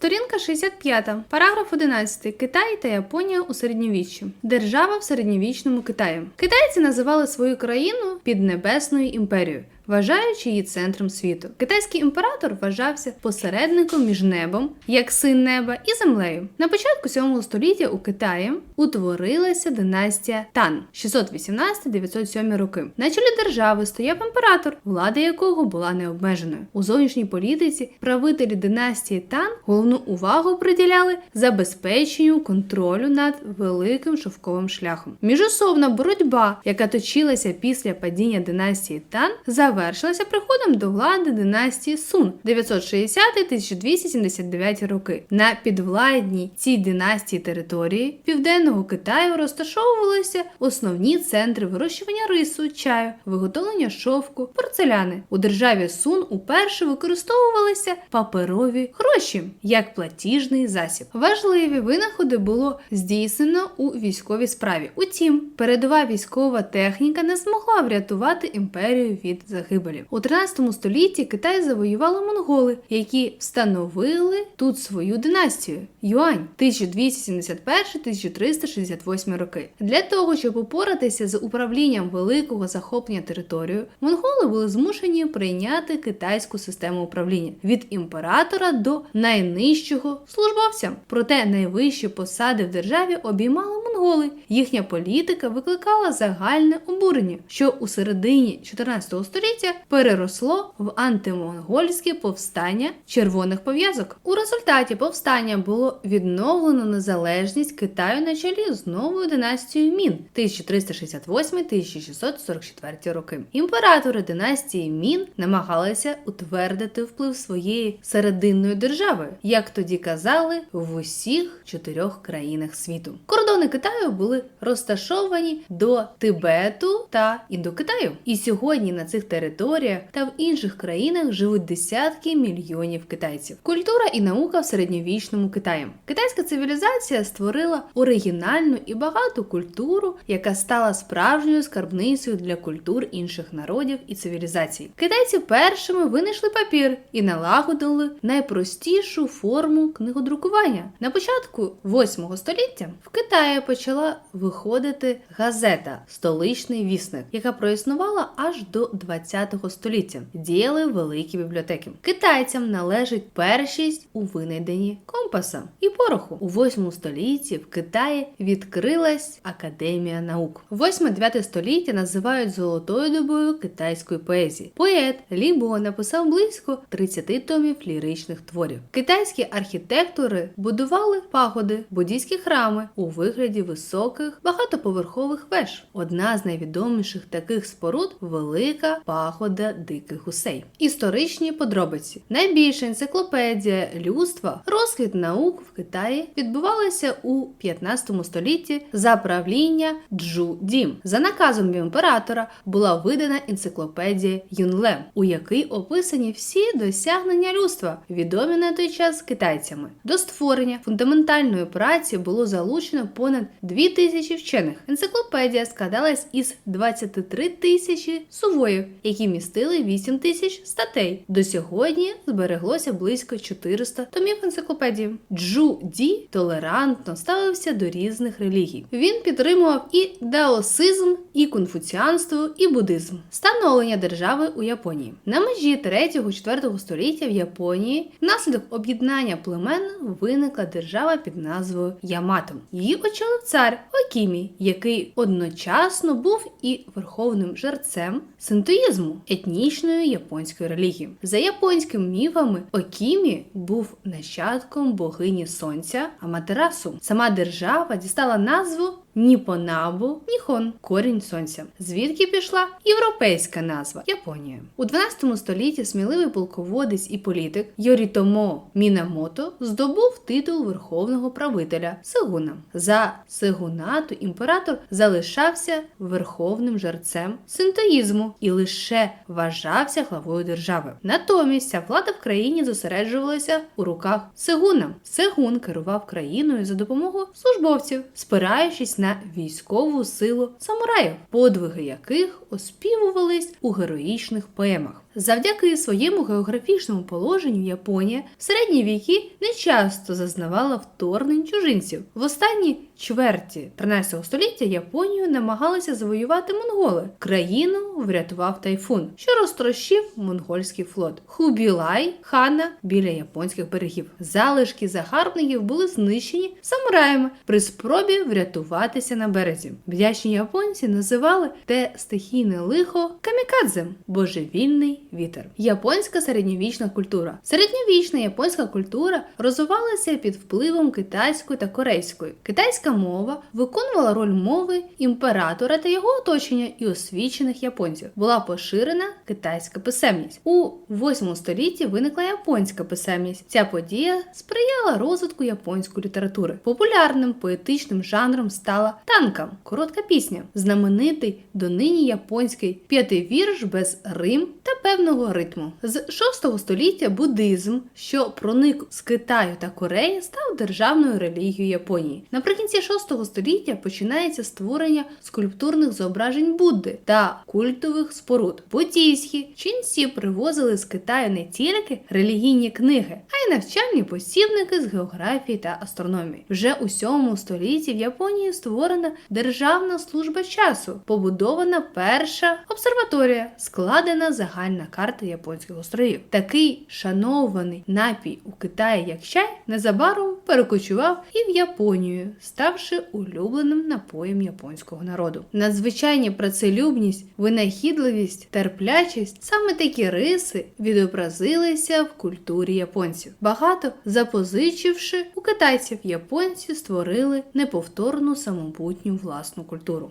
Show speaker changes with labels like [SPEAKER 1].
[SPEAKER 1] Сторінка 65, параграф 11. Китай та Японія у середньовіччі. Держава в середньовічному Китаї. Китайці називали свою країну Піднебесною імперією. Вважаючи її центром світу, китайський імператор вважався посередником між небом, як син неба, і землею. На початку 7 століття у Китаї утворилася династія Тан 618-907 роки. На чолі держави стояв імператор, влада якого була необмеженою. У зовнішній політиці правителі династії Тан головну увагу приділяли забезпеченню контролю над великим шовковим шляхом. Міжособна боротьба, яка точилася після падіння династії Тан, завершилася приходом до влади династії Сун 960-1279 роки. На підвладній цій династії території південного Китаю розташовувалися основні центри вирощування рису, чаю, виготовлення шовку, порцеляни. У державі Сун уперше використовувалися паперові гроші як платіжний засіб. Важливі винаходи було здійснено у військовій справі. Утім, передова військова техніка не змогла врятувати імперію від загибелі. У 13 столітті Китай завоювали монголи, які встановили тут свою династію Юань 1271-1368 роки. Для того, щоб упоратися з управлінням великого захоплення територію, монголи були змушені прийняти китайську систему управління від імператора до найнижчого службовця. Проте найвищі посади в державі обіймали монголи. Їхня політика викликала загальне обурення, що у середині 14 століття переросло в антимонгольське повстання червоних пов'язок. У результаті повстання було відновлено незалежність Китаю на чолі з новою династією Мін 1368-1644 роки. Імператори династії Мін намагалися утвердити вплив своєї серединної держави, як тоді казали, в усіх чотирьох країнах світу. Кордони Китаю були розташовані до Тибету та Індокитаю. І сьогодні на цих територіях та в інших країнах живуть десятки мільйонів китайців. Культура і наука в середньовічному Китаї. Китайська цивілізація створила оригінальну і багату культуру, яка стала справжньою скарбницею для культур інших народів і цивілізацій. Китайці першими винайшли папір і налагодили найпростішу форму книгодрукування. На початку 8 століття в Китаї почала виходити газета Столичний вісник, яка проіснувала аж до 20 століття. Діяли великі бібліотеки. Китайцям належить першість у винайденні компаса і пороху. У 8 столітті в Китаї відкрилась Академія наук. 8-9 століття називають золотою добою китайської поезії. Поет Лі Бо написав близько 30 томів ліричних творів. Китайські архітектори будували пагоди, буддійські храми у вигляді високих багатоповерхових веж. Одна з найвідоміших таких споруд велика пагода диких гусей. Історичні подробиці. Найбільша енциклопедія людства, розквіт наук в Китаї відбувалася у 15 столітті за правління Джу Дім. За наказом імператора була видана енциклопедія Юнле, у якій описані всі досягнення людства, відомі на той час китайцями. До створення фундаментальної праці було залучено понад 2000 вчених. Енциклопедія складалась із 23 тисячі сувоїв, які містили 8 тисяч статей. До сьогодні збереглося близько 400 томів енциклопедії. Джу Ді толерантно ставився до різних релігій. Він підтримував і даосизм, і конфуціанство, і буддизм. Становлення держави у Японії на межі 3-4 століття в Японії внаслідок об'єднання племен виникла держава під назвою Ямато. Її очолив цар Окімі, який одночасно був і верховним жерцем синтоїзму етнічної японської релігії. За японськими міфами, Окімі був нащадком богині сонця Аматерасу. Сама держава дістала назву Ніпонабу Ніхон корінь сонця, звідки пішла європейська назва Японія. У 12 столітті сміливий полководець і політик Йорітомо Мінамото здобув титул верховного правителя Сегуна. За сегунату імператор залишався верховним жерцем синтоїзму і лише вважався главою держави. Натомість ця влада в країні зосереджувалася у руках Сегуна. Сегун керував країною за допомогою службовців, спираючись на військову силу самураїв, подвиги яких оспівувались у героїчних поемах. Завдяки своєму географічному положенню Японія в середні віки не часто зазнавала вторгнень чужинців. В останні чверті 13 століття Японію намагалися завоювати монголи. Країну врятував тайфун, що розтрощив монгольський флот. Хубілай хана біля японських берегів. Залишки загарбників були знищені самураями при спробі врятуватися на березі. Вдячні японці називали те стихійне лихо камікадзем божевільний вітер. Японська середньовічна культура. Середньовічна японська культура розвивалася під впливом китайської та корейської. Китайська мова виконувала роль мови імператора та його оточення і освічених японців. Була поширена китайська писемність. У 8 столітті виникла японська писемність. Ця подія сприяла розвитку японської літератури. Популярним поетичним жанром стала танка коротка пісня, знаменитий донині японський п'ятивірш без рим та певного ритму. З 6 століття буддизм, що проник з Китаю та Кореї, став державною релігією Японії. Наприкінці 6 століття починається створення скульптурних зображень Будди та культових споруд. Буддійські ченці привозили з Китаю не тільки релігійні книги, а й навчальні посібники з географії та астрономії. Вже у 7 столітті в Японії створена Державна служба часу, побудована перша обсерваторія, складена загальна карта японських островів. Такий шанований напій у Китаї як чай незабаром перекочував і в Японію, ставши улюбленим напоєм японського народу. Надзвичайні працелюбність, винахідливість, терплячість саме такі риси відобразилися в культурі японців. Багато запозичивши у китайців, японці створили неповторну самобутню власну культуру.